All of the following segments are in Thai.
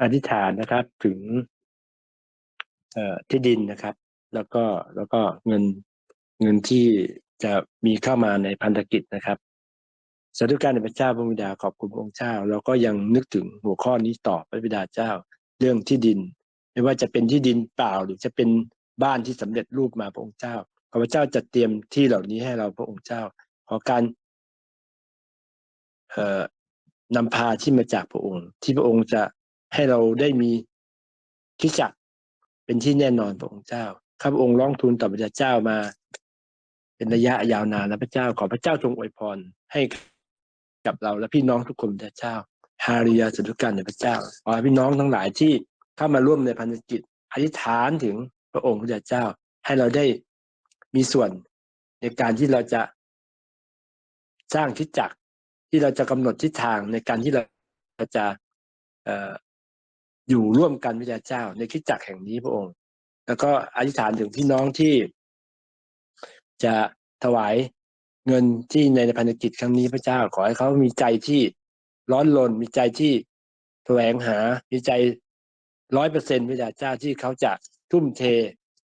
อธิษฐานนะครับถึงเอ่อที่ดินนะครับ แล้วก็แล้วก็เงินเงินที่จะมีเข้ามาในพันธกิจนะครับสาธุการในพระเจ้าพระบิดาขอบคุณพระองค์เจ้าเราก็ยังนึกถึงหัวข้อนี้ต่อพระบิดาเจ้า เรื่องที่ดิน ไม่ว่าจะเป็นที่ดินเปล่าหรือจะเป็นบ้านที่สำเร็จรูปมาพระองค์เจ้าข้าพเจ้าจะเตรียมที่เหล่านี้ให้เราพระองค์เจ้า ขอการเอ่อนำพาที่มาจากพระองค์ ที่พระองค์จะ ให้เราได้มีคริสตจักเป็นที่แน่นอนพระองค์เจ้าข้าพระองค์ร้องทูลต่อพระเจ้ามา เป็นระยะยาวนานแล้วพระเจ้าขอพระเจ้าทรงอวยพรให้กับเราและพี่น้องทุกคนพระเจ้าฮาริยาสุดกันในพระเจ้าขอพี่น้องทั้งหลายที่เข้ามาร่วมในพันธกิจอธิษฐานถึงพระองค์พระเจ้า ให้เราได้มีส่วนในการที่เราจะสร้างคริสตจักรที่เราจะกำหนดทิศทางในการที่เราจะ อยู่ร่วมกันพระเจ้า ในคริสตจักแห่งนี้พระองค์ แล้วก็อธิษฐานถึงพี่น้องที่ จะถวายเงินที่ในพันธกิจครั้งนี้พระเจ้า ขอให้เขามีใจที่ร้อนรนมีใจที่แสวงหามีใจร้อยเปอร์เซ็นต์พระเจ้าที่เขาจะทุ่มเท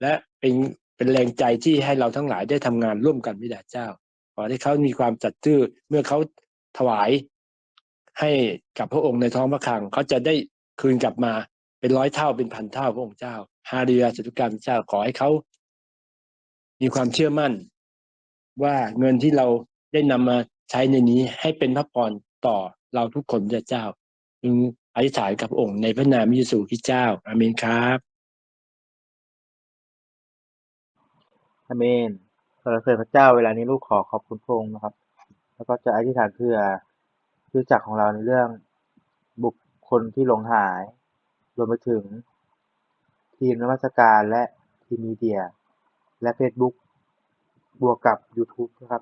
และเป็นเป็นแรงใจที่ให้เราทั้งหลายได้ทำงานร่วมกันพระเจ้า ขอให้เขามีความจัดซื่อเมื่อเขาถวายให้กับพระองค์ในท้องพระคลังเขาจะได้ คืนกลับมาเป็นร้อยเท่าเป็นพันเท่าพระองค์เจ้า ฮาเรียจตุการเจ้าขอให้เขา มีความเชื่อมั่น ว่าเงินที่เราได้นำมาใช้ในนี้ให้เป็นพระพรต่อเราทุกคนพระเจ้าจึงอธิษฐานกับองค์ในพระนามพระเยซูคริสต์เจ้า อาเมนครับอาเมนสรรเสริญพระเจ้าเวลานี้ลูกขอขอบคุณพระองค์นะครับ แล้วก็จะอธิษฐานเพื่อคริสตจักรของเราในเรื่องบุค คลที่หลงหาย รวมไปถึง ทีมนมัสการและทีมมีเดีย และ Facebook บวกกับ YouTube นะครับ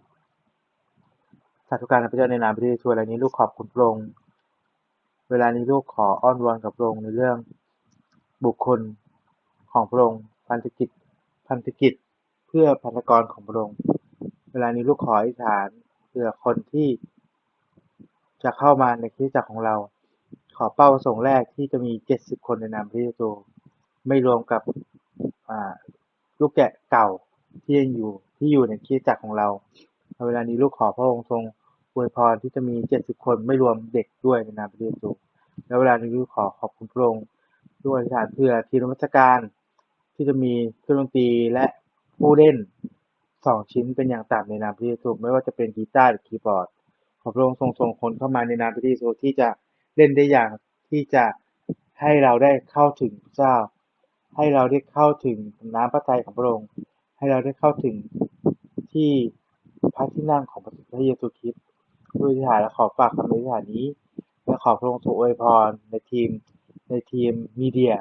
สาธุการพระเจ้าในนามพระเยซูเวลานี้ลูกขอบคุณพระองค์เวลานี้ลูกขออ้อนวอนกับพระองค์ในเรื่องบุคคลของพระองค์พันธกิจพันธกิจเพื่อพันธกรของพระองค์เวลานี้ลูกขออธิษฐานเพื่อคนที่จะเข้ามาในคริสตจักรของเรา ขอเป้าประสงค์แรกที่จะมีเจ็ดสิบคนในนามพระเยซูไม่รวมกับลูกแกะเก่าที่ยังอยู่ที่อยู่ในคริสตจักรของเราเวลานี้ลูกขอพระองค์ทรงอวยพรที่จะมีเจ็ดสิบคนไม่รวมเด็กด้วยในนามพระเยซูแล้วเวลานี้ลูกขอขอบคุณพระองค์ด้วยอธิษฐานเพื่อทีมนมัสการที่จะมีเครื่องดนตรีและผู้เล่นสองชิ้นเป็นอย่างต่ำในนามพระเยซูไม่ว่าจะเป็นกีตาร์หรือคีย์บอร์ดขอพระองค์ทรงส่งคนเข้ามาในนามพระเยซูที่จะ เล่นได้อย่างที่จะให้เราได้เข้าถึงพระเจ้า ให้เราได้เข้าถึงน้ำพระทัยของพระองค์ ให้เราได้เข้าถึงที่พระที่นั่งของพระเยซูคริสต์ด้วยอธิษฐาและขอฝากคำอธิษฐานนี้ และขอพระองค์ทรงอวยพรในทีมในทีมมีเดีย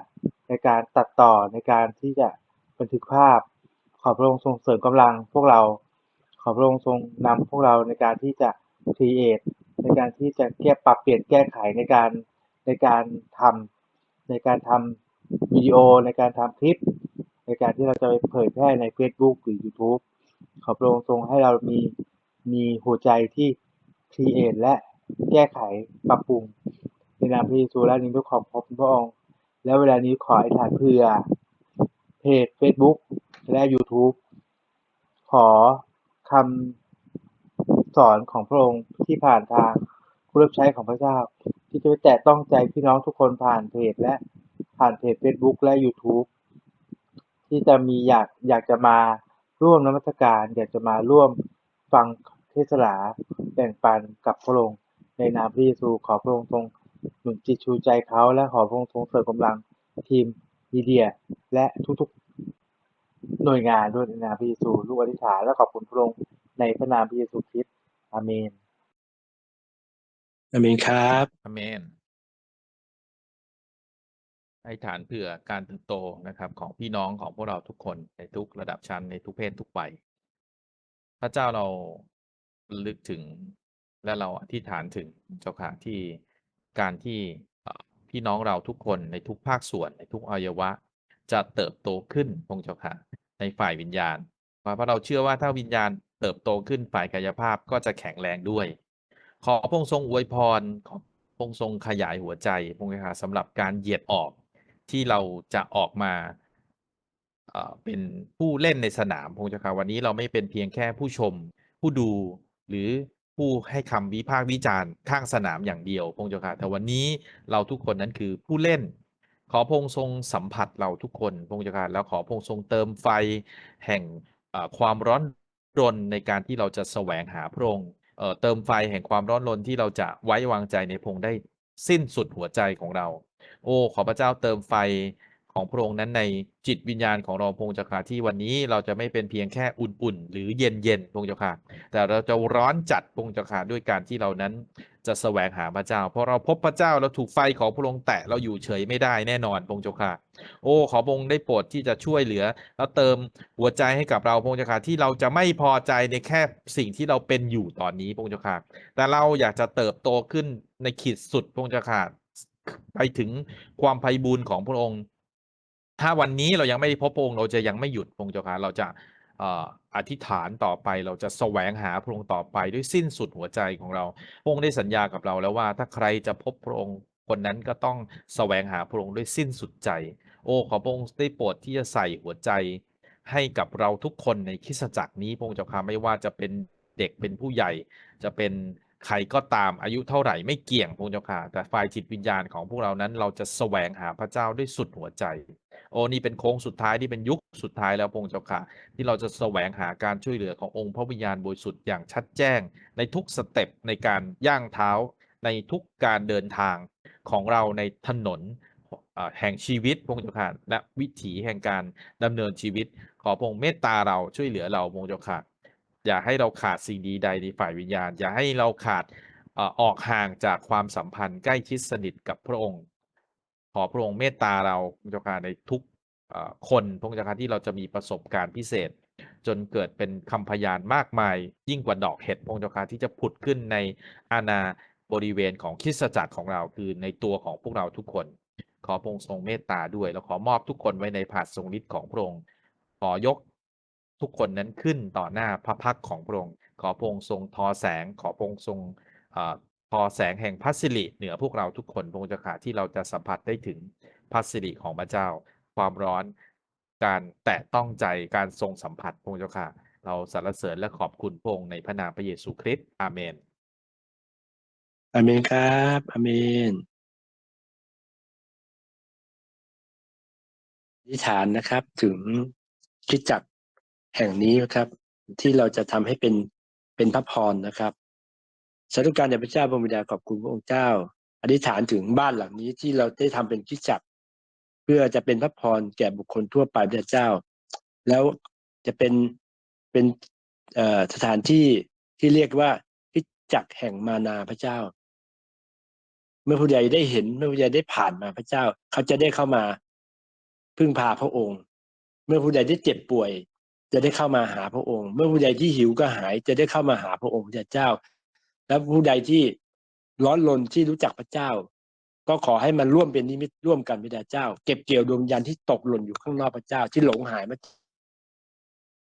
ในการตัดต่อในการที่จะบันทึกภาพ ขอพระองค์ทรงเสริมกำลังพวกเรา ขอพระองค์ทรงนำพวกเราในการที่จะครีเอท ในการที่จะแก้ปรับเปลี่ยนแก้ไขในการในการทำในการทำวิดีโอในการทำคลิป ในการที่เราจะไปเผยแพร่ใน Facebook หรือ YouTube ขอพระองค์ทรงให้เรามีมีหัวใจที่ครีเอทและแก้ไขปรับปรุงในนามพระเยซูและนี้ด้วยขอบขอบคุณพระองค์แล้วเวลานี้ขออธิษฐานเพื่อเพจ Facebook และ YouTube ขอคำ สอนของพระองค์ที่ผ่านทางผู้รับใช้ของพระเจ้า ที่จะไปแตะต้องใจพี่น้องทุกคนผ่านเพจและผ่านเพจ Facebook และ YouTube ที่จะมีอยากอยากจะมาร่วมนมัสการ อยากจะมาร่วมฟังเทศนาแบ่งปันกับพระองค์ในนามพระเยซูขอพระองค์ทรงหนุนจิตชูใจเขาและขอพระองค์ทรงเสริมกำลังทีมมีเดีย และทุกๆ หน่วยงานด้วยในนามพระเยซูลูกอธิษฐานและขอบคุณพระองค์ในพระนามพระเยซูคริสต์ อาเมน อาเมนครับอเมนอธิษฐานเผื่อการเติบโตนะครับ ของพี่น้องของพวกเราทุกคนในทุกระดับชั้นในทุกเพศทุกวัยพระเจ้าเราระลึกถึงและเราอธิษฐานถึงเจ้าค่ะที่การที่เอ่อพี่น้องเราทุกคนในทุกภาคส่วนในทุกอวัยวะ จะเติบโตขึ้นพงเจ้าค่ะในฝ่ายวิญญาณเพราะเราเชื่อว่าถ้าวิญญาณ เติบโตขึ้นฝ่ายกายภาพก็จะแข็งแรงด้วย ขอพระองค์ทรงอวยพร ขอพระองค์ทรงขยายหัวใจพระองค์ค่ะสำหรับการเหยียดออกที่เราจะออกมาเป็นผู้เล่นในสนามพงค์เจ้าค่ะวันนี้เราไม่เป็นเพียงแค่ผู้ชม ผู้ดูหรือผู้ให้คำวิพากษ์วิจารณ์ข้างสนามอย่างเดียวพงค์เจ้าค่ะแต่วันนี้เราทุกคนนั้นคือผู้เล่น ขอพงค์ทรงสัมผัสเราทุกคนพงค์เจ้าค่ะแล้วขอพงค์ทรงเติมไฟแห่งความร้อน รนในการที่เราจะแสวงหาพระองค์เอ่อเติมไฟแห่งความร้อนรนที่เราจะไว้วางใจในพระองค์ได้สิ้นสุดหัวใจของเรา โอ้ขอพระเจ้าเติมไฟ ของพระองค์นั้นในจิตวิญญาณของเราพงค์เจ้าค่ะที่วันนี้เราจะไม่เป็นเพียงแค่อุ่นๆ หรือเย็นๆพงค์เจ้าค่ะแต่เราจะร้อนจัดพงค์เจ้าค่ะด้วยการที่เรานั้นจะแสวงหาพระเจ้า เพราะเราพบพระเจ้าเราถูกไฟของพระองค์แตะเราอยู่เฉยไม่ได้แน่นอนพงค์เจ้าค่ะโอ้ขอพระองค์ได้โปรดที่จะช่วยเหลือ แล้วเติมหัวใจให้กับเราพงค์เจ้าค่ะที่เราจะไม่พอใจในแค่สิ่งที่เราเป็นอยู่ตอนนี้พงค์เจ้าค่ะแต่เราอยากจะเติบโตขึ้นในขีดสุดพงค์เจ้าค่ะไปถึงความไพบูรย์ของพระองค์ ถ้าวันนี้เรายังไม่พบพระองค์เราจะยังไม่หยุดพระองค์เจ้าค่ะเราจะอธิษฐานต่อไปเราจะแสวงหาพระองค์ต่อไปด้วยสิ้นสุดหัวใจของเรา พระองค์ได้สัญญากับเราแล้วว่าถ้าใครจะพบพระองค์คนนั้นก็ต้องแสวงหาพระองค์ด้วยสิ้นสุดใจ โอ้ขอพระองค์ได้โปรดที่จะใส่หัวใจ ให้กับเราทุกคนในคริสจักรนี้พระองค์เจ้าค่ะไม่ว่าจะเป็นเด็กเป็นผู้ใหญ่ จะเป็นใครก็ตามอายุเท่าไหร่ไม่เกี่ยงพระองค์เจ้าค่ะแต่ฝ่ายจิตวิญญาณของพวกเรานั้นเราจะแสวงหาพระเจ้าด้วยสุดหัวใจ โอ้นี่เป็นโค้งสุดท้ายที่เป็นยุคสุดท้ายแล้วพงค์เจ้าค่ะ ที่เราจะแสวงหาการช่วยเหลือขององค์พระวิญญาณบริสุทธิ์อย่างชัดแจ้ง ในทุกสเต็ปในการย่างเท้า ในทุกการเดินทางของเราในถนนแห่งชีวิตพงค์เจ้าค่ะและวิถีแห่งการดำเนินชีวิต ขอพงค์เมตตาเราช่วยเหลือเราพงค์เจ้าค่ะอย่าให้เราขาดสิ่งดีใดในฝ่ายวิญญาณ อย่าให้เราขาดออกห่างจากความสัมพันธ์ใกล้ชิดสนิทกับพระองค์ ขอพระองค์เมตตาเราพระเจ้าค่ะในทุกคนพระองค์เจ้าค่ะที่เราจะมีประสบการณ์พิเศษ จนเกิดเป็นคำพยานมากมาย ยิ่งกว่าดอกเห็ดพระองค์เจ้าค่ะที่จะผุดขึ้นในอาณาบริเวณของคริสตจักรของเราคือในตัวของพวกเราทุกคน ขอพระองค์ทรงเมตตาด้วย แล้วขอมอบทุกคนไว้ในผาดทรงฤทธิ์ของพระองค์ขอยกทุกคนนั้นขึ้นต่อหน้าพระพักของพระองค์ขอพระองค์ทรงทอแสง ขอพระองค์ทรง เอ่อทอแสงแห่งพระสิริเหนือพวกเราทุกคนพระองค์เจ้าค่ะที่เราจะสัมผัสได้ถึงพระสิริของพระเจ้า ความร้อนการแตะต้องใจการทรงสัมผัสพระองค์เจ้าค่ะ เราสรรเสริญและขอบคุณพระองค์ในพระนามพระเยซูคริสต์อาเมนอาเมนครับอาเมนอธิษฐานนะครับถึงคิดจักแห่งนี้นะครับ ที่เราจะทำให้เป็นเป็นพระพรนะครับ สาธุการแด่พระเจ้าพระบิดาขอบคุณพระองค์เจ้า อธิษฐานถึงบ้านหลังนี้ที่เราได้ทำเป็นคิดจัก เพื่อจะเป็นพระพรแก่บุคคลทั่วไปพระเจ้า แล้วจะเป็นเป็นสถานที่ที่เรียกว่าคิดจักแห่งมานาพระเจ้า เมื่อผู้ใดได้เห็นเมื่อผู้ใดได้ผ่านมาพระเจ้า เขาจะได้เข้ามาพึ่งพาพระองค์ เมื่อผู้ใดที่เจ็บป่วย จะได้เข้ามาหาพระองค์ เมื่อผู้ใดที่หิวก็หาย จะได้เข้ามาหาพระองค์พระเจ้า และผู้ใดที่ร้อนรนที่รู้จักพระเจ้า ก็ขอให้มันร่วมเป็นนิมิตร่วมกันพระเจ้า เก็บเกี่ยวดวงวิญญาณที่ตกหล่นอยู่ข้างนอกพระเจ้าที่หลงหายมา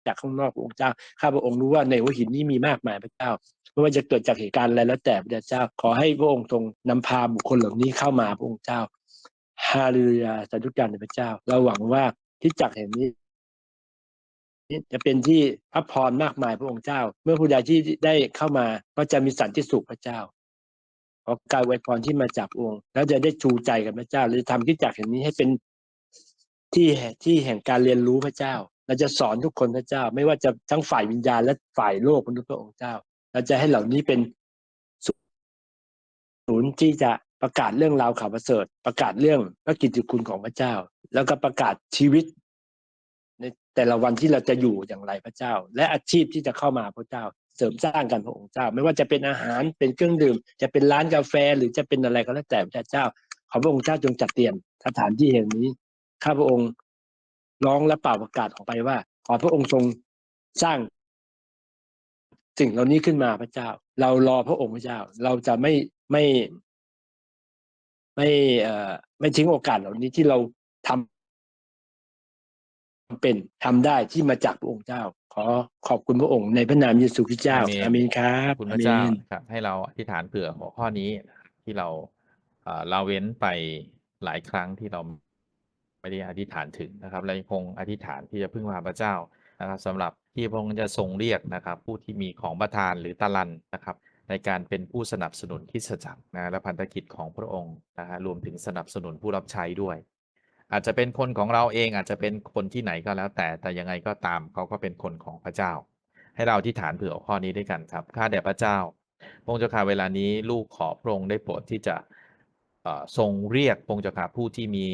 จากข้างนอกพระองค์เจ้า ข้าพระองค์รู้ว่าในหัวหินนี้มีมากมายพระเจ้า ไม่ว่าจะเกิดจากเหตุการณ์อะไรแล้วแต่พระเจ้า ขอให้พระองค์ทรงนำพาบุคคลเหล่านี้เข้ามาพระองค์เจ้า ฮาเลลูยาสาธุการในพระเจ้า เราหวังว่าที่จักแห่งนี้ จะเป็นที่พระพรมากมายพระองค์เจ้า เมื่อผู้ใดที่ได้เข้ามาก็จะมีสันติสุขพระเจ้าขอการไวยพรที่มาจากองค์ แล้วจะได้ชูใจกับพระเจ้าเราจะทำที่จักแห่งนี้ให้เป็นที่ที่แห่งการเรียนรู้พระเจ้า เราจะสอนทุกคนพระเจ้า ไม่ว่าจะทั้งฝ่ายวิญญาณและฝ่ายโลกมนุษย์พระองค์เจ้า เราจะให้เหล่านี้เป็นศูนย์ที่จะประกาศเรื่องราวข่าวประเสริฐ ประกาศเรื่องพระกิตติคุณของพระเจ้า แล้วก็ประกาศชีวิต แต่ละวันที่เราจะอยู่อย่างไรพระเจ้า และอาชีพที่จะเข้ามาพระเจ้า เสริมสร้างกันพระองค์เจ้า ไม่ว่าจะเป็นอาหารเป็นเครื่องดื่ม จะเป็นร้านกาแฟหรือจะเป็นอะไรก็แล้วแต่พระเจ้า ขอพระองค์เจ้าจงจัดเตรียมสถานที่แห่งนี้ข้าพระองค์ร้องและเป่าประกาศออกไปว่า ขอพระองค์ทรงสร้างสิ่งเหล่านี้ขึ้นมาพระเจ้า เรารอพระองค์พระเจ้า เราจะไม่ไม่ไม่เอ่อไม่ทิ้งโอกาสเหล่านี้ที่เราทำ เป็นทำได้ที่มาจากพระองค์เจ้า ขอขอบคุณพระองค์ในพระนามเยซูคริสต์เจ้าอาเมนอาเมนครับขอบคุณพอาระเมเจ้านนะครับ ให้เราอธิษฐานเผื่อหัวข้อนี้นะครับที่เราเอ่อละเว้นไปหลายครั้งที่เราไม่ได้อธิษฐานถึงนะครับเรายังคงอธิษฐานที่จะพึ่งพาพระเจ้านะครับสำหรับที่พระองค์จะทรงเรียกนะครับ ผู้ที่มีของประทานหรือตะลันนะครับ ในการเป็นผู้สนับสนุนคริดจักรนะและพันธกิจของพระองค์นะฮะรวมถึงสนับสนุนผู้รับใช้ด้วย อาจจะเป็นคนของเราเองอาจจะเป็นคนที่ไหนก็แล้ว แต่แต่ยังไงก็ตามเขาก็เป็นคนของพระเจ้า ให้เราที่ฐานเผื่อข้อนี้ด้วยกันครับข้าแด่พระเจ้าพระองค์เจ้าค่ะเวลานี้ลูกขอพระองค์ได้โปรดที่จะเอ่อทรงเรียกพระองค์เจ้าค่ะผู้ที่มี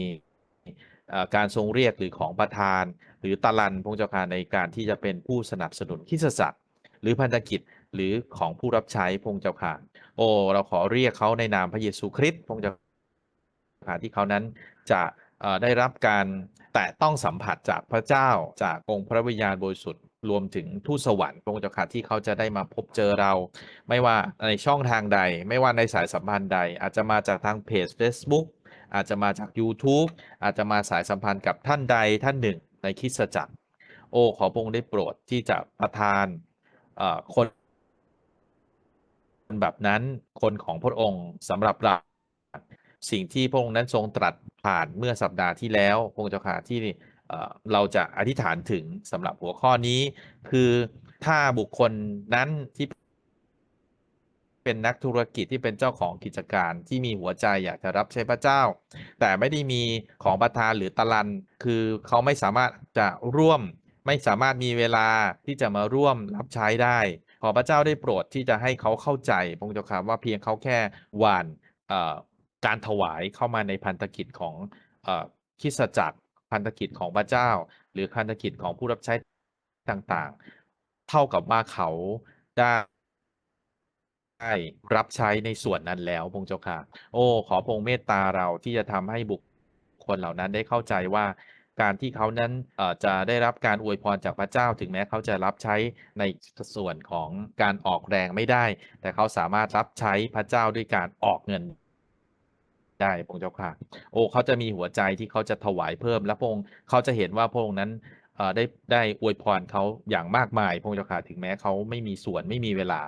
การทรงเรียกหรือของประทาน หรือตะลันพระองค์เจ้าค่ะในการที่จะเป็นผู้สนับสนุนคริดจักรหรือพันธกิจหรือของผู้รับใช้พงค์เจ้าค่ะโอ้เราขอเรียกเขาในนามพระเยซูคริสต์พงค์เจ้าค่ะที่เขานั้นจะ ได้รับการแตะต้องสัมผัสจากพระเจ้าจากองค์พระวิญญาณบริสุทธิ์รวมถึงทูตสวรรค์พระองค์เจ้าค่ะที่เขาจะได้มาพบเจอเรา ไม่ว่าในช่องทางใด ไม่ว่าในสายสัมพันธ์ใด อาจจะมาจากทางเพจ Facebook อาจจะมาจาก YouTube อาจจะมาสายสัมพันธ์กับท่านใดท่านหนึ่งในคริสตจักร โอ้ขอพระองค์ได้โปรดที่จะประทานคนแบบนั้นคนของพระองค์สำหรับเรา สิ่งที่พระองค์นั้นทรงตรัสผ่านเมื่อสัปดาห์ที่แล้วพระองค์เจ้าค่ะที่เราจะอธิษฐานถึงสำหรับหัวข้อนี้ คือถ้าบุคคลนั้นที่เป็นนักธุรกิจที่เป็นเจ้าของกิจการที่มีหัวใจอยากจะรับใช้พระเจ้า แต่ไม่ได้มีของประทานหรือตะลัน คือเขาไม่สามารถจะร่วม ไม่สามารถมีเวลาที่จะมาร่วมรับใช้ได้ ขอพระเจ้าได้โปรดที่จะให้เขาเข้าใจพระองค์เจ้าค่ะว่าเพียงเขาแค่หวานเการถวายเข้ามาในพันธกิจของอคิสจักรพันธกิจของพระเจ้า หรือพันธกิจของผู้รับใช้ต่างๆ เท่ากับว่าเขาได้ได้รับใช้ในส่วนนั้นแล้วพงเจ้าค่ะ โอ้ ขอพงเมตตาเราที่จะทำให้บุคคลเหล่านั้นได้เข้าใจว่าการที่เขานั้นจะได้รับการอวยพรจากพระเจ้า ถึงแม้เขาจะรับใช้ในส่วนของการออกแรงไม่ได้ แต่เขาสามารถรับใช้พระเจ้าด้วยการออกเงิน ได้พระองค์เจ้าค่ะ โอ้ เขาจะมีหัวใจที่เขาจะถวายเพิ่ม และพระองค์ เขาจะเห็นว่าพระองค์นั้น เอ่อ ได้ ได้อวยพรเขาอย่างมากมาย พระองค์เจ้าค่ะ ถึงแม้เขาไม่มีส่วน ไม่มีเวลา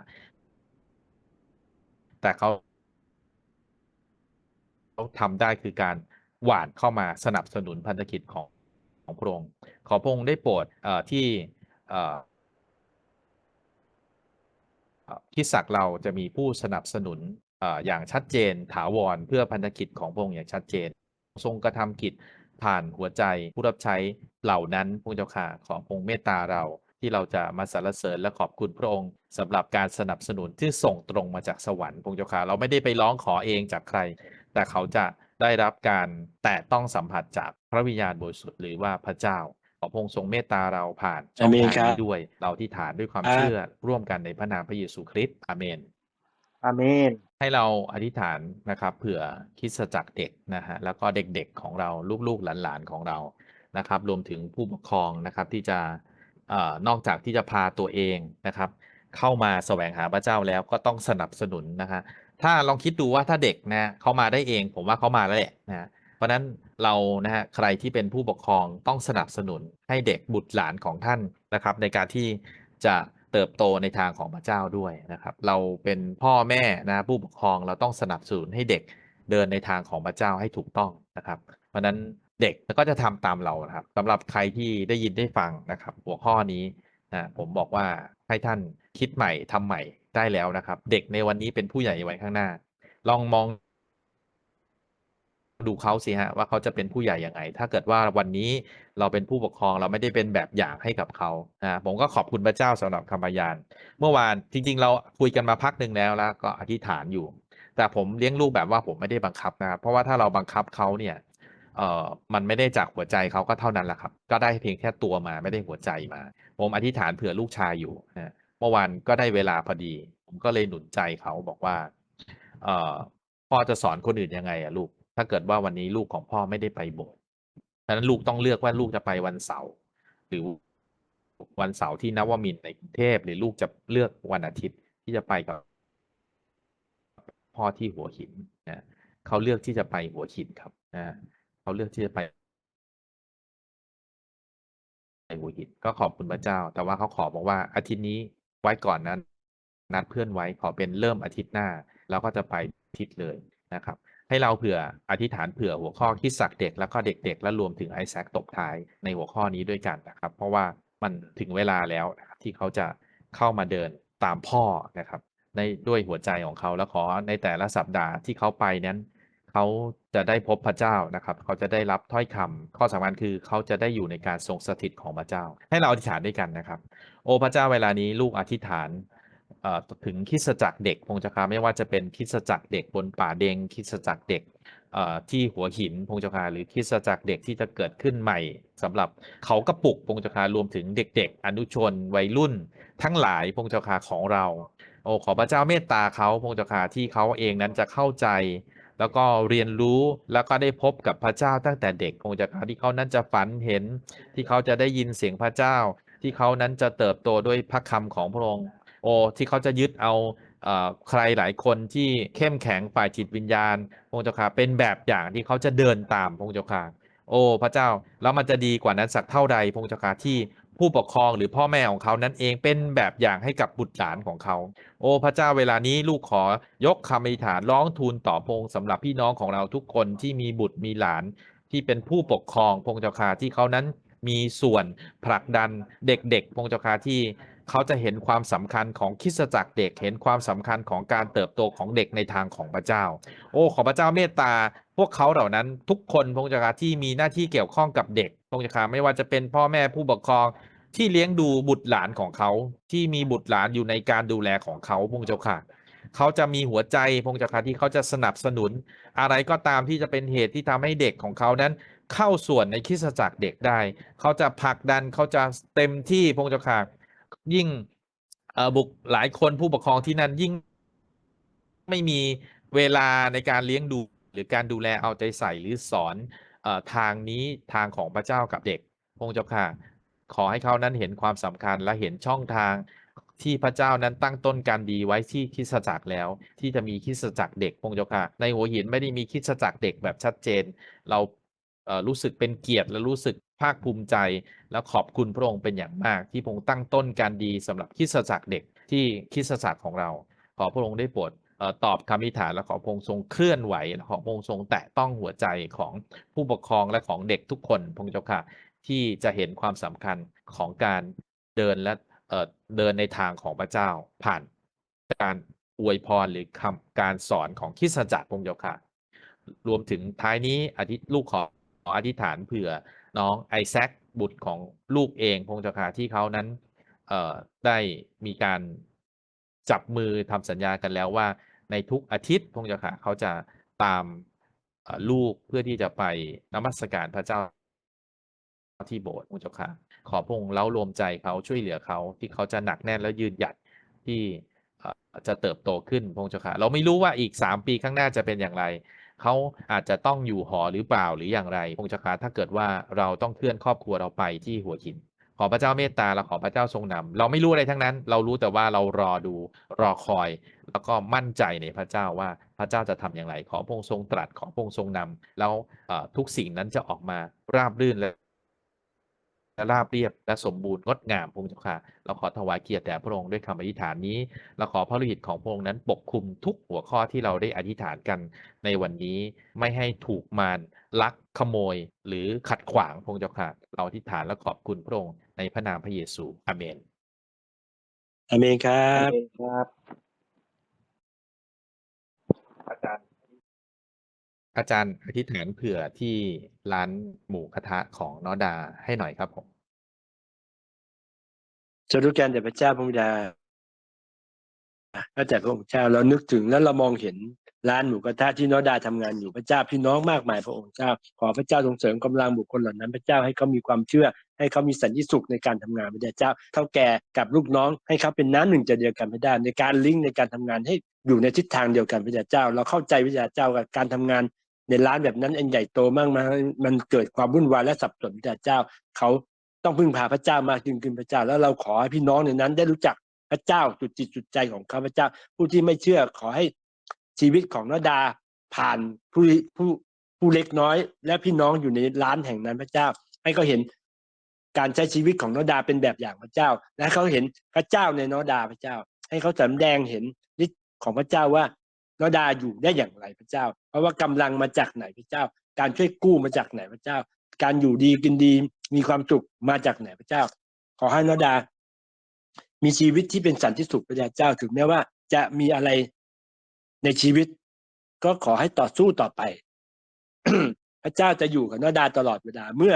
แต่เขา เขาทำได้คือการหว่านเข้ามาสนับสนุนพันธกิจของ ของพระองค์ ขอพระองค์ได้โปรด เอ่อ ที่ เอ่อ เอ่อ คริดจักรเราจะมีผู้สนับสนุน อย่างชัดเจนถาวรเพื่อพันธกิจของพระองค์อย่างชัดเจน ทรงกระทำกิจผ่านหัวใจผู้รับใช้เหล่านั้นพระเจ้าค่ะขอพระองค์เมตตาเราที่เราจะมาสรรเสริญและขอบคุณพระองค์สำหรับการสนับสนุนที่ส่งตรงมาจากสวรรค์พระเจ้าค่ะเราไม่ได้ไปร้องขอเองจากใคร แต่เขาจะได้รับการแตะต้องสัมผัสจากพระวิญญาณบริสุทธิ์หรือว่าพระเจ้าขอพระองค์ทรงเมตตาเราผ่านช่องอาเมนทางนี้ด้วย เราที่ฐานด้วยความเชื่อร่วมกันในพระนามพระเยซูคริสต์อาเมนอาเมน ให้เราอธิษฐานนะครับ เผื่อคิดจักเด็กนะฮะแล้วก็เด็กๆของเราลูกๆหลานๆของเรานะครับ รวมถึงผู้ปกครองนะครับที่จะเอ่อนอกจากที่จะพาตัวเองนะครับ เข้ามาแสวงหาพระเจ้าแล้วก็ต้องสนับสนุนนะฮะถ้าลองคิดดูว่าถ้าเด็กนะเขามาได้เอง ผมว่าเขามาแล้วแหละนะเพราะนั้นเรานะฮะใครที่เป็นผู้ปกครองต้องสนับสนุนให้เด็กบุตรหลานของท่านนะครับ ในการที่จะ เติบโตในทางของพระเจ้าด้วยนะครับ เราเป็นพ่อแม่นะผู้ปกครองเราต้องสนับสนุนให้เด็กเดินในทางของพระเจ้าให้ถูกต้องนะครับ เพราะนั้นเด็กก็จะทำตามเรานะครับสำหรับใครที่ได้ยินได้ฟังนะครับ หัวข้อนี้นะผมบอกว่าให้ท่านคิดใหม่ทำใหม่ได้แล้วนะครับ เด็กในวันนี้เป็นผู้ใหญ่ไว้ข้างหน้า ลองมอง ดูเขาสิฮะว่า เขาจะเป็นผู้ใหญ่ยังไง ถ้าเกิดว่าวันนี้เราเป็นผู้ปกครอง เราไม่ได้เป็นแบบอย่างให้กับเขาผมก็ขอบคุณพระเจ้าสำหรับคำพยาน เมื่อวานจริง ๆ เราคุยกันมาพักหนึ่งแล้วแล้วก็อธิษฐานอยู่ แต่ผมเลี้ยงลูกแบบว่าผมไม่ได้บังคับนะครับ เพราะว่าถ้าเราบังคับเขาเนี่ย เอ่อ มันไม่ได้จากหัวใจเขาก็เท่านั้นแหละครับ ก็ได้เพียงแค่ตัวมาไม่ได้หัวใจมา ผมอธิษฐานเผื่อลูกชายอยู่นะเมื่อวานก็ได้เวลาพอดี ผมก็เลยหนุนใจเขาบอกว่า เอ่อพ่อจะสอนคนอื่นยังไงอะลูก ถ้าเกิดว่าวันนี้ลูกของพ่อไม่ได้ไปโบสถ์ฉะนั้นลูกต้องเลือกว่าลูกจะไปวันเสาร์หรือวันเสาร์ที่นวมินในกรุงเทพหรือลูกจะเลือกวันอาทิตย์ที่จะไปกับพ่อที่หัวหินนะเขาเลือกที่จะไปหัวหินครับนะเขาเลือกที่จะไปไปหัวหินก็ขอบคุณพระเจ้า แต่ว่าเขาขอบอกว่าอาทิตย์นี้ไว้ก่อนนั้นนัดเพื่อนไว้ขอเป็นเริ่มอาทิตย์หน้า แล้วก็จะไปอาทิตย์เลยนะครับ ให้เราเผื่ออธิษฐานเผื่อหัวข้อคิดจักเด็กแล้วก็เด็ก ๆ และรวมถึงไอแซคตบท้ายในหัวข้อนี้ด้วยกันนะครับ เพราะว่ามันถึงเวลาแล้วนะครับที่เขาจะเข้ามาเดินตามพ่อนะครับ ในด้วยหัวใจของเขาและขอในแต่ละสัปดาห์ที่เขาไปนั้น เขาจะได้พบพระเจ้านะครับ เขาจะได้รับถ้อยคำข้อสำคัญคือเขาจะได้อยู่ในการทรงสถิตของพระเจ้า ให้เราอธิษฐานด้วยกันนะครับ โอ้พระเจ้าเวลานี้ลูกอธิษฐาน ถึงคิดจักรเด็กพงศ์เจ้าค่ะไม่ว่าจะเป็นคิดจักรเด็กบนป่าเดงคิดจักรเด็กที่หัวหินพงศ์เจ้าค่ะหรือคิดจักรเด็กที่จะเกิดขึ้นใหม่สำหรับเขากระปุกพงศ์เจ้าค่ะรวมถึงเด็ก ๆ อนุชนวัยรุ่น ทั้งหลายพงศ์เจ้าค่ะของเราโอ้ขอพระเจ้าเมตตาเขาพงศ์เจ้าค่ะที่เขาเองนั้นจะเข้าใจ แล้วก็เรียนรู้แล้วก็ได้พบกับพระเจ้าตั้งแต่เด็กคงจะที่เขานั้นจะฝันเห็น ที่เขาจะได้ยินเสียงพระเจ้า ที่เขานั้นจะเติบโตด้วยพระคำของพระองค์ โอ้ที่เขาจะยึดเอาเอใครหลายคนที่เข้มแข็งฝ่ายจิตวิญญาณพงเจ้าค่ะเป็นแบบอย่างที่เขาจะเดินตามพงเจ้าค่ะโอ้พระเจ้าแล้วมันจะดีกว่านั้นสักเท่าใดพงเจ้าค่ะที่ผู้ปกครองหรือพ่อแม่ของเขานั้นเองเป็นแบบอย่างให้กับบุตรหลานของเขา โอ้พระเจ้าเวลานี้ลูกขอยกคำอธิษฐานร้องทูลต่อพงค์สำหรับพี่น้องของเราทุกคนที่มีบุตรมีหลาน ที่เป็นผู้ปกครองพงเจ้าค่ะที่เขานั้นมีส่วนผลักดันเด็กๆพงเจ้าค่ะที่ เขาจะเห็นความสำคัญของคิสจักรเด็ก เห็นความสำคัญของการเติบโตของเด็กในทางของพระเจ้า โอ้ ขอพระเจ้าเมตตา พวกเขาเหล่านั้นทุกคนพงเจ้าค่ะที่มีหน้าที่เกี่ยวข้องกับเด็กพงเจ้าค่ะไม่ว่าจะเป็นพ่อแม่ผู้ปกครองที่เลี้ยงดูบุตรหลานของเขา ที่มีบุตรหลานอยู่ในการดูแลของเขาพงเจ้าค่ะเขาจะมีหัวใจพงเจ้าค่ะที่เขาจะสนับสนุน อะไรก็ตามที่จะเป็นเหตุที่ทำให้เด็กของเขานั้นเข้าส่วนในคิสจักรเด็กได้ เขาจะผลักดันเขาจะเต็มที่พงเจ้าค่ะ ยิ่งเอ่อบุคหลายคนผู้ปกครองที่นั่นยิ่ง ไม่มีเวลาในการเลี้ยงดู หรือการดูแลเอาใจใส่หรือสอนเออทางนี้ทางของพระเจ้ากับเด็กพงเจ้าค่ะ ขอให้เขานั้นเห็นความสำคัญและเห็นช่องทางที่พระเจ้านั้นตั้งต้นการดีไว้ที่คริสตจักรแล้ว ที่จะมีคริสตจักรเด็กพงเจ้าค่ะ ในหัวหินไม่ได้มีคริสตจักรเด็กแบบชัดเจน เรารู้สึกเป็นเกียรติและรู้สึก ภาคภูมิใจ และขอบคุณพระองค์เป็นอย่างมาก ที่พระองค์ตั้งต้นการดีสำหรับคิสจักรเด็กที่คิสจักรของเรา ขอพระองค์ได้โปรดตอบคำอธิษฐานและขอพระองค์ทรงเคลื่อนไหวและขอพระองค์ทรงแตะต้องหัวใจของผู้ปกครองและของเด็กทุกคนพงเจ้าค่ะที่จะเห็นความสำคัญของการเดินและเเดินในทางของพระเจ้า ผ่านการอวยพรหรือคำการสอนของคิสจักรพงเจ้าค่ะรวมถึงท้ายนี้อธิลูกขออธิษฐานเผื่อ น้องไอแซคบุตรของลูกเองพงเจ้าที่เขานั้นได้มีการจับมือทำสัญญากันแล้วว่า ในทุกอาทิตย์พงเจ้าเขาจะตามลูกเพื่อที่จะไปนมัสการพระเจ้าที่โบสถ์พระเจ้าขอพงค์เล้ารวมใจเขาช่วยเหลือเขาที่เขาจะหนักแน่นและยืนหยัดที่จะเติบโตขึ้นพระเจ้าเราไม่รู้ว่าอีกสามปีข้างหน้าจะเป็นอย่างไร เขาอาจจะต้องอยู่หอหรือเปล่าหรืออย่างไรพระเจ้าถ้าเกิดว่าเราต้องเคลื่อนครอบครัวเราไปที่หัวหิน ขอพระเจ้าเมตตาและขอพระเจ้าทรงนำเราไม่รู้อะไรทั้งนั้น เรารู้แต่ว่าเรารอดูรอคอย แล้วก็มั่นใจในพระเจ้าว่าพระเจ้าจะทำอย่างไร ขอพระองค์ทรงตรัสขอพระองค์ทรงนำแล้วทุกสิ่งนั้นจะออกมาราบรื่นและ และราบเรียบและสมบูรณ์งดงามพระองค์เจ้าค่ะเราขอถวายเกียรติแด่พระองค์ด้วยคำอธิษฐานนี้เราขอพระฤทธิ์ของพระองค์นั้นปกคลุมทุกหัวข้อที่เราได้อธิษฐานกันในวันนี้ไม่ให้ถูกมารลักขโมย หรือขัดขวางพระองค์เจ้าค่ะเราอธิษฐานและขอบคุณพระองค์ในพระนามพระเยซูอาเมนอาเมนครัอาบเมนครับอาจารย์ อาจารย์อธิษฐานเผื่อที่ร้านหมูกระทะของนอดาให้หน่อยครับผมสรุปการแต่พระเจ้าพระบิดาก็แต่พระองค์เจ้าเรานึกถึงแล้วเรามองเห็นร้านหมูกระทะที่น้อดาทำงานอยู่พระเจ้าพี่น้องมากมายพระองค์เจ้า ขอพระเจ้าทรงเสริมกำลังบุคคลเหล่านั้น พระเจ้าให้เขามีความเชื่อ ให้เขามีสันติสุขในการทำงานพระเจ้า เท่าแก่กับลูกน้องให้เขาเป็นน้ำหนึ่งใจเดียวกันพระเจ้าในการลิงก์ในการทำงานให้อยู่ในทิศทางเดียวกันพระเจ้า เราเข้าใจพระเจ้ากับการทำงาน ในร้านแบบนั้นอันใหญ่โตมากมามันเกิดความวุ่นวายและสับสนพระเจ้า เขาต้องพึ่งพาพระเจ้ามากยิ่งขึ้นพระเจ้า แล้วเราขอให้พี่น้องในนั้น ได้รู้จักพระเจ้าจุดจิตจุดใจของข้าพเจ้า ผู้ที่ไม่เชื่อขอให้ชีวิตของนดาผ่านผู้ผู้ผู้เล็กน้อย และพี่น้องอยู่ในร้านแห่งนั้นพระเจ้า ให้เขาเห็นการใช้ชีวิตของนดาเป็นแบบอย่างพระเจ้า และเขาเห็นพระเจ้าในนดาพระเจ้า ให้เขาสำแดงเห็นฤทธิ์ของพระเจ้าว่า นดาอยู่ได้อย่างไรพระเจ้า เพราะว่ากำลังมาจากไหนพระเจ้า การช่วยกู้มาจากไหนพระเจ้า การอยู่ดีกินดีมีความสุขมาจากไหนพระเจ้า ขอให้นดา มีชีวิตที่เป็นสันติสุขพระเจ้าถึงแม้ว่า จะมีอะไรในชีวิต ก็ขอให้ต่อสู้ต่อไป พระเจ้าจะอยู่กับนดาตลอดเวลาเมื่อ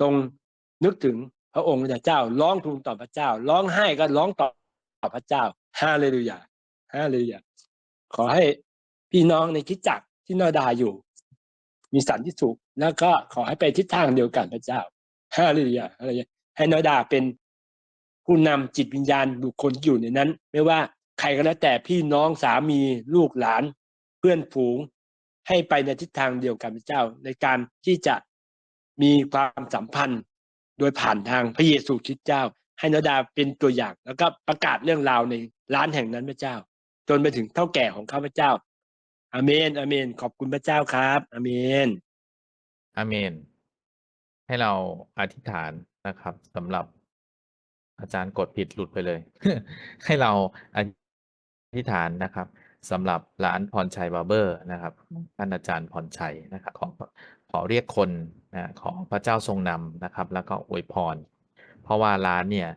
ทรงนึกถึงพระองค์พระเจ้า ร้องทูลต่อพระเจ้า ร้องไห้ก็ร้องต่อพระเจ้าฮาเลลูยาฮาเลลูยา ขอให้พี่น้องในคิดจักรที่นอดาอยู่ มีสันติสุขแล้วก็ขอให้ไปทิศทางเดียวกันพระเจ้าฮาเลลูยาฮาเลลูยาให้นอดาเป็นผู้นำจิตวิญญาณบุคคลอยู่ในนั้น ไม่ว่าใครก็แล้วแต่พี่น้องสามีลูกหลาน เพื่อนฝูง ให้ไปในทิศทางเดียวกันพระเจ้า ในการที่จะมีความสัมพันธ์ โดยผ่านทางพระเยซูคริสต์เจ้า ให้นดาเป็นตัวอย่างแล้วก็ประกาศเรื่องราวในร้านแห่งนั้นพระเจ้า จนไปถึงเท่าแก่ของข้าพเจ้าอาเมนอาเมน ขอบคุณพระเจ้าครับอาเมนอาเมน ให้เราอธิษฐานนะครับสำหรับอาจารย์กดผิดหลุดไปเลย ให้เราอธิษฐานนะครับสำหรับร้านพรชัยบาร์เบอร์นะครับท่านอาจารย์พรชัยนะครับขอขอเรียกคนนะขอพระเจ้าทรงนำนะครับ แล้วก็อวยพร เพราะว่าร้านเนี่ย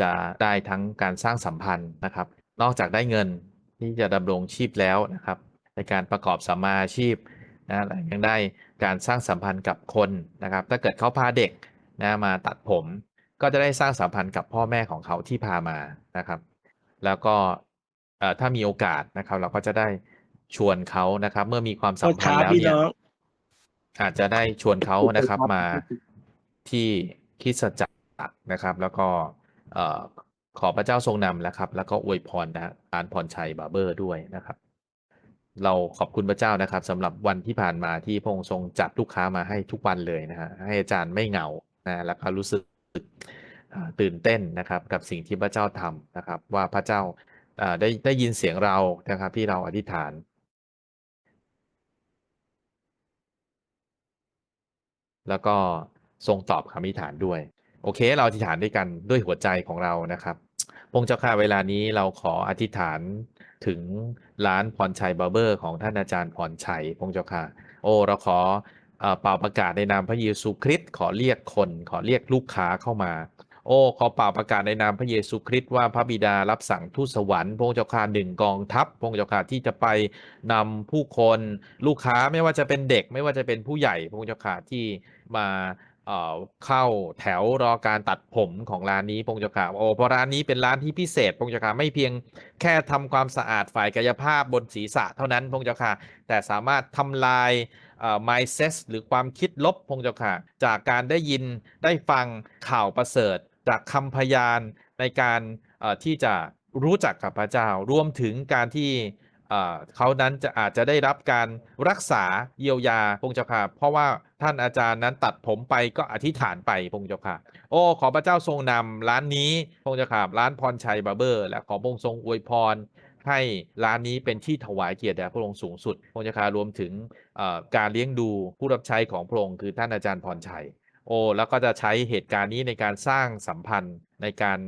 จะได้ทั้งการสร้างสัมพันธ์นะครับ นอกจากได้เงิน ที่จะดำรงชีพแล้วนะครับ ในการประกอบสัมมาอาชีพนะและยังได้การสร้างสัมพันธ์กับคนนะครับ ถ้าเกิดเขาพาเด็กนะมาตัดผม ก็จะได้สร้างสัมพันธ์กับพ่อแม่ของเขาที่พามานะครับ แล้วก็เอ่อถ้ามีโอกาสนะครับ เราก็จะได้ชวนเขานะครับ เมื่อมีความสัมพันธ์แล้วพี่เนี่ยน้องอาจจะได้ชวนเขานะครับมาที่คริดจักรนะครับ แล้วก็เอ่อ ขอพระเจ้าทรงนำนะครับ แล้วก็อวยพรนะร้านพรชัยบาเบอร์ด้วยนะครับ เราขอบคุณพระเจ้านะครับสำหรับวันที่ผ่านมาที่พระองค์ทรงจัดลูกค้ามาให้ทุกวันเลยนะฮะให้อาจารย์ไม่เหงานะแล้วก็รู้สึกตื่นเต้นนะครับ กับสิ่งที่พระเจ้าทำนะครับ ว่าพระเจ้าได้ได้ยินเสียงเรานะครับ ที่เราอธิษฐานแล้วก็ทรงตอบคำอธิษฐานด้วย โอเค เราอธิษฐานด้วยกันด้วยหัวใจของเรานะครับ พงเจ้าข้าเวลานี้เราขออธิษฐานถึงร้านพรชัยบาร์เบอร์ของท่านอาจารย์พรชัยพงเจ้าข้าโอ้เราขอเป่าประกาศในนามพระเยซูคริสต์ขอเรียกคนขอเรียกลูกค้าเข้ามา โอ้ขอเป่าประกาศในนามพระเยซูคริสต์ว่าพระบิดารับสั่งทูตสวรรค์พงค์เจ้าข้าหนึ่งกองทัพพงค์เจ้าข้าที่จะไปนำผู้คนลูกค้าไม่ว่าจะเป็นเด็ก ไม่ว่าจะเป็นผู้ใหญ่พงค์เจ้าข้าที่มา เข้าแถวรอการตัดผมของร้านนี้พงค์เจ้าข้าโอ้เพราะร้านนี้เป็นร้านที่พิเศษพงค์เจ้าข้าไม่เพียงแค่ทำความสะอาดฝ่ายกายภาพบนศีรษะเท่านั้นพงค์เจ้าข้าแต่สามารถทำลายเอ่อ mindset หรือความคิดลบพงเจ้าค่ะจากการได้ยินได้ฟังข่าวประเสริฐ จากคำพยานในการเอ่อที่จะรู้จักกับพระเจ้ารวมถึงการที่เขานั้นจะอาจจะได้รับการรักษาเยียวยาพงเจ้าค่ะเพราะว่า ท่านอาจารย์นั้นตัดผมไปก็อธิษฐานไปพงเจ้าค่ะ โอ้ขอพระเจ้าทรงนำร้านนี้พงเจ้าค่ะร้านพรชัยบาร์เบอร์ และขอพระองค์ทรงอวยพรให้ร้านนี้เป็นที่ถวายเกียรติแด่พระองค์สูงสุดพงค์เจ้าค่ะรวมถึงการเลี้ยงดูผู้รับใช้ของพระองค์คือท่านอาจารย์พรชัย โอ้แล้วก็จะใช้เหตุการณ์นี้ในการสร้างสัมพันธ์ในการ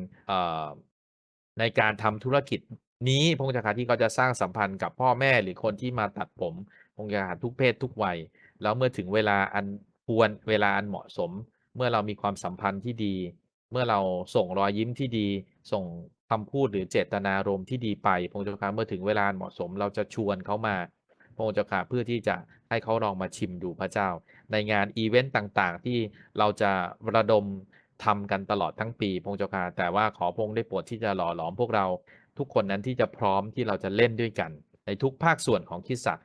ในการทำธุรกิจนี้พงค์เจ้าค่ะที่เขาจะสร้างสัมพันธ์กับพ่อแม่หรือคนที่มาตัดผมพงค์เจ้าค่ะทุกเพศทุกวัย แล้วเมื่อถึงเวลาอันควรเวลาอันเหมาะสม เมื่อเรามีความสัมพันธ์ที่ดี เมื่อเราส่งรอยยิ้มที่ดี ส่งคำพูดหรือเจตนารมณ์ที่ดีไปพงค์เจ้าค่ะเมื่อถึงเวลาเหมาะสม เราจะชวนเขามาพงค์เจ้าค่ะเพื่อที่จะให้เขาลองมาชิมดูพระเจ้า ในงานอีเวนต์ต่างๆ ที่เราจะระดมทำกันตลอดทั้งปีพงค์เจ้าค่ะแต่ว่าขอพงค์ได้โปรดที่จะหล่อหลอมพวกเรา ทุกคนนั้นที่จะพร้อมที่เราจะเล่นด้วยกัน ในทุกภาคส่วนของคิดจัก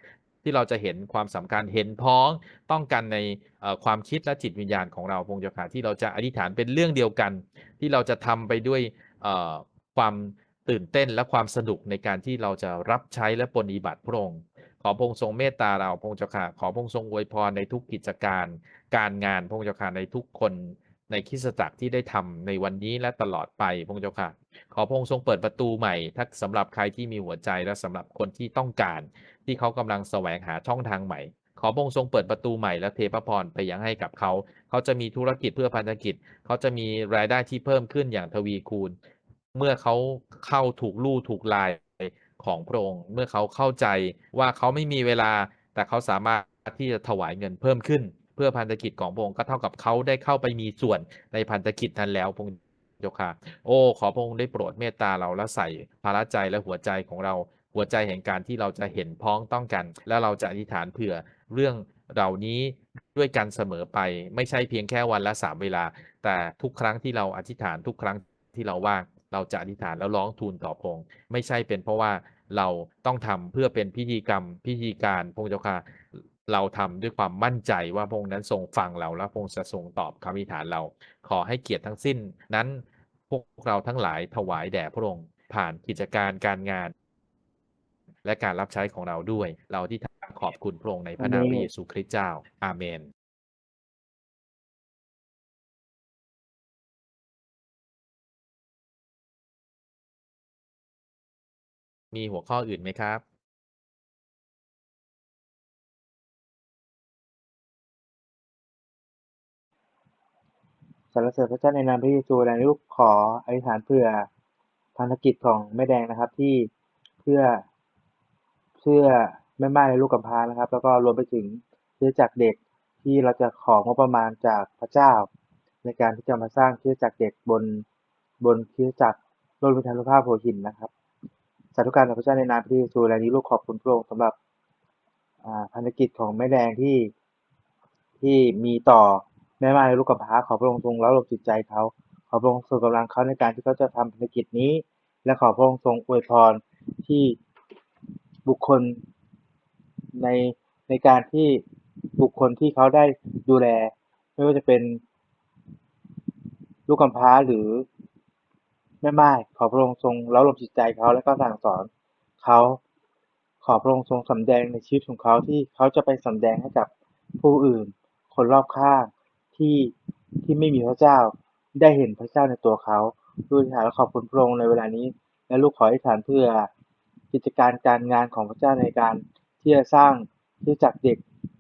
ที่เราจะเห็นความสำคัญเห็นพ้องต้องกันในความคิดและจิตวิญญาณของเราพงค์เจ้าค่ะที่เราจะอธิษฐานเป็นเรื่องเดียวกัน ที่เราจะทำไปด้วยความตื่นเต้นและความสนุกในการที่เราจะรับใช้และปฏิบัติพระองค์ขอพระองค์ทรงเมตตาเราพงค์เจ้าค่ะขอพระองค์ทรงอวยพรในทุกกิจการ การงานพงค์เจ้าค่ะในทุกคน ในคริสตจักรที่ได้ทำในวันนี้และตลอดไปพระองเจ้าค่ะ ขอพระองค์ทรงเปิดประตูใหม่ถ้าสำหรับใครที่มีหัวใจและสำหรับคนที่ต้องการ ที่เขากำลังแสวงหาช่องทางใหม่ ขอพระองค์ทรงเปิดประตูใหม่และเทพระพรไปยังให้กับเขา เขาจะมีธุรกิจเพื่อพันธกิจ เขาจะมีรายได้ที่เพิ่มขึ้นอย่างทวีคูณ เมื่อเขาเข้าถูกลู่ถูกลายของพระองค์ เมื่อเขาเข้าใจว่าเขาไม่มีเวลา แต่เขาสามารถที่จะถวายเงินเพิ่มขึ้น เพื่อพันธกิจของพระองค์ก็เท่ากับเขาได้เข้าไปมีส่วนในพันธกิจนั้นแล้วพงค์เจ้าค่ะ โอ้ขอพระองค์ได้โปรดเมตตาเราและใส่ภาระใจและหัวใจของเรา หัวใจแห่งการที่เราจะเห็นพ้องต้องกัน และเราจะอธิษฐานเผื่อเรื่องเหล่านี้ด้วยกันเสมอไป ไม่ใช่เพียงแค่วันละสามเวลา แต่ทุกครั้งที่เราอธิษฐานทุกครั้งที่เราว่างเราจะอธิษฐานแล้วร้องทูลต่อพงค์ไม่ใช่เป็นเพราะว่าเราต้องทำเพื่อเป็นพิธีกรรมพิธีการพงค์เจ้าค่ะ เราทำด้วยความมั่นใจว่าพระองค์นั้นทรงฟังเราและพระองค์จะทรงตอบคำอธิษฐานเรา ขอให้เกียรติทั้งสิ้น นั้นพวกเราทั้งหลายถวายแด่พระองค์ผ่านกิจการการงาน และการรับใช้ของเราด้วย เราที่ทขอบคุณพระองค์ในพระนามพระเยซูคริสต์เจ้า อาเมนมีหัวข้ออื่นไหมครับ สรรเสริญพระเจ้าในนามพระเยซูและลูกขออธิษฐานเพื่อพันธกิจของแม่แดงนะครับที่เพื่อเพื่อแม่ไม้และลูกกำพร้านะครับ แล้วก็รวมไปถึงเพื่อจากรเด็กที่เราจะของบประมาณจากพระเจ้า ในการที่จะมาสร้างเพื่อจากรเด็กบนบนเพื่อจากรโลกวิทยานุภาพหัวหินนะครับสาธุการต่อพระเจ้าในนามพระเยซูและนี้ลูกขอบคุณพระองค์สำหรับอ่าพันธกิจของแม่แดงที่ที่มีต่อ แม่ไม้ลูกกำพร้าขอพระองค์ทรงรับรมจิตใจเขา ขอพระองค์ทรงกำลังเขาในการที่เขาจะทำภารกิจนี้ และขอพระองค์ทรงอวยพรที่บุคคลในในการที่บุคคลที่เขาได้ดูแล ไม่ว่าจะเป็นลูกกำพร้าหรือแม่ไม้ขอพระองค์ทรงรับรมจิตใจเขาและก็สั่งสอนเขาขอพระองค์ทรงสำแดงในชีวิตของเขาที่เขาจะไปสำแดงให้กับผู้อื่น คนรอบข้าง ที่ที่ไม่มีพระเจ้าได้เห็นพระเจ้าในตัวเขาด้วยฐานและขอบคุณพระองค์ในเวลานี้ และลูกขอให้ฐานเพื่อกิจการการงานของพระเจ้าในการที่จะสร้างที่จักเด็ก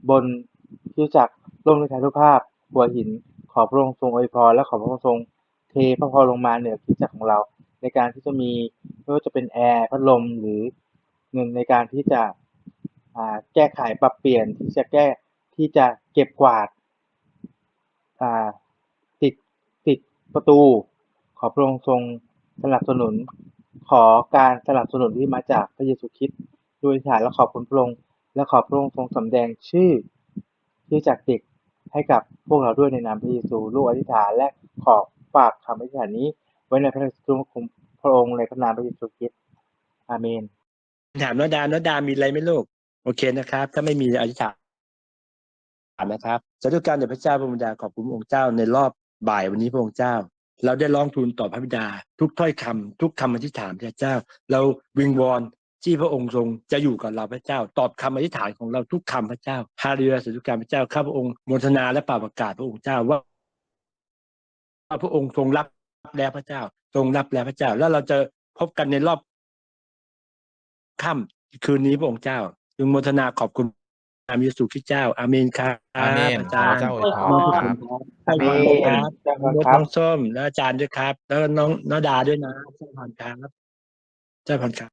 บนที่จักร่วมในทานุภาพหัวหิน ขอพระองค์ทรงอวยพรและขอพระองค์ทรงเทพระพรลงมาเหนือที่จักของเรา ในการที่จะมีไม่ว่าจะเป็นแอร์พัดลมหรือเงินในการที่จะแก้ไขปรับเปลี่ยนที่จะแก้ที่จะเก็บกวาด ติดติดประตู ขอพระองค์ทรงสนับสนุน ขอการสนับสนุนที่มาจากพระเยซูคริสต์ด้วยฐานและขอบคุณพระองค์และขอพระองค์ทรงสำแดงชื่อที่จากเด็กให้กับพวกเราด้วยในนามพระเยซูลูกอธิษฐานและขอฝากคำอธิษฐานนี้ ไว้ในพระเยซูของพระองค์ในพระนามพระเยซูคริสต์อาเมนถามน้องดาน้องดามีอะไรไหมลูก โอเคนะครับ ถ้าไม่มีอธิษฐาน นะครับสาธุการแด่พระเจ้าพระบิดาขอบคุณพระองค์เจ้าในรอบบ่ายวันนี้พระองค์เจ้า เราได้ร้องทูลต่อพระบิดา ทุกถ้อยคำทุกคำอธิษฐานพระเจ้า เราวิงวอนที่พระองค์ทรงจะอยู่กับเราพระเจ้า ตอบคำอธิษฐานของเราทุกคำพระเจ้าฮาเลลูยาสาธุการพระเจ้าข้าพระองค์โมทนาและป่าประกาศพระองค์เจ้าว่าพระองค์ทรงรับแล้วพระเจ้า ทรงรับแล้วพระเจ้า แล้วเราจะพบกันในรอบค่ำคืนนี้พระองค์เจ้าจึงมทนาขอบคุณ นามเยซูคริสต์เจ้า อาเมนครับอาเมนอาจารย์พระเจ้าอวยพรขอบคคุรัณบครับอาเมนครับเจ้าพระน้องครับน้องส้มและอาจารย์ด้วยครับ แล้วก็น้องน้องดาด้วยนะเจ้าพรครับเจ้าพรครับ